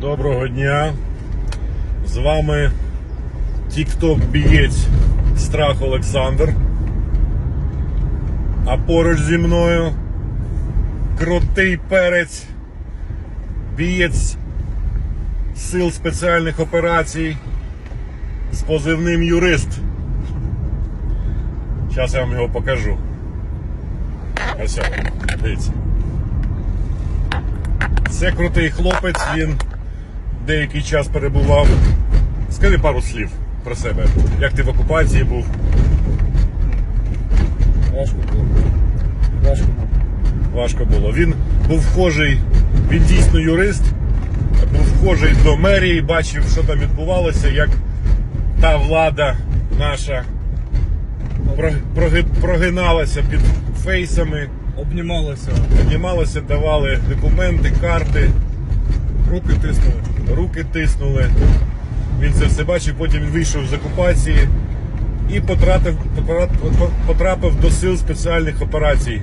Доброго дня. З вами тік-ток бієць Страх Олександр. А поруч зі мною крутий перець, бієць сил спеціальних операцій з позивним юрист. Зараз я вам його покажу. Ось, дивіться. Це крутий хлопець, він деякий час перебував. Скажи пару слів про себе. Як ти в окупації був? Важко було. Важко було. Важко було. Він був вхожий, він дійсно юрист, був вхожий до мерії, бачив, що там відбувалося, як та влада наша прогиналася під фейсами, Обнімалося, піднімалася, давали документи, карти. руки тиснули. Руки тиснули. Він це все бачив, потім він вийшов з окупації і потрапив, потрапив до сил спеціальних операцій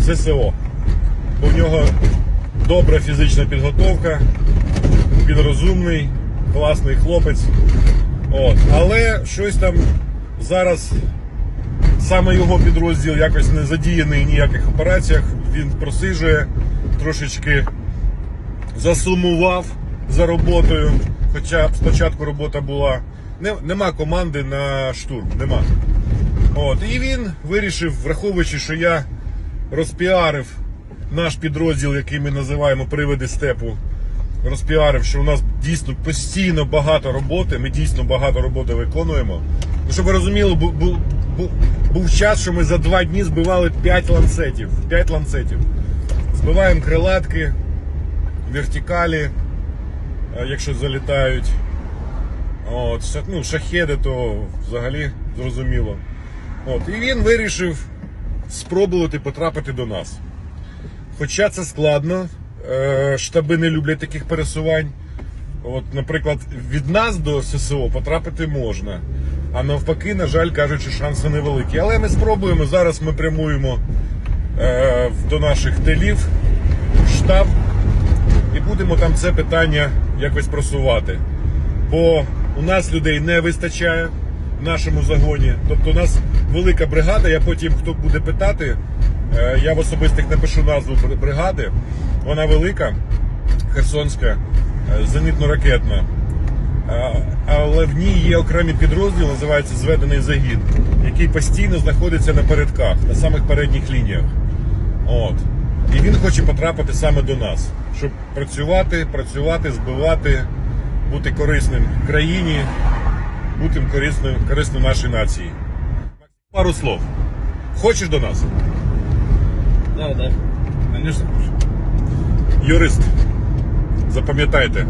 ССО. У нього добра фізична підготовка, він розумний, класний хлопець. От. Але щось там зараз саме його підрозділ якось не задіяний в ніяких операціях. Він просижує трошечки засумував за роботою. Хоча спочатку робота була. Нема команди на штурм, нема. От, і він вирішив, враховуючи, що я розпіарив наш підрозділ, який ми називаємо Привиди степу. Розпіарив, що у нас дійсно постійно багато роботи, ми дійсно багато роботи виконуємо. Ну, щоб ви розуміли, був, був, був, час, що ми за два дні збивали 5 ланцетів. 5 ланцетів. Збиваємо крилатки, вертикалі, якщо залітають. От, ну, шахеди, то взагалі зрозуміло. От, і він вирішив спробувати потрапити до нас. Хоча це складно, е, штаби не люблять таких пересувань. От, наприклад, від нас до ССО потрапити можна. А навпаки, на жаль, кажучи, шанси невеликі. Але ми спробуємо. Зараз ми прямуємо е, до наших телів, штаб, і будемо там це питання якось просувати. Бо у нас людей не вистачає в нашому загоні. Тобто у нас велика бригада. Я потім, хто буде питати, е, я в особистих напишу назву бригади. Вона велика, Херсонська, е, зенитно-ракетна. Е, Але в ній є окремий підрозділ, називається Зведений загін, який постійно знаходиться на передках, на самих передніх лініях. От. І він хоче потрапити саме до нас, щоб працювати, працювати, збивати, бути корисним країні, бути корисним, корисним нашій нації. Пару слов. Хочеш до нас? Да, да. Звісно, хочу. Юрист, запам'ятайте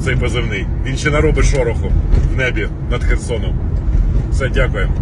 цей позивний. Він ще наробить шороху в небі над Херсоном. Все, дякуємо.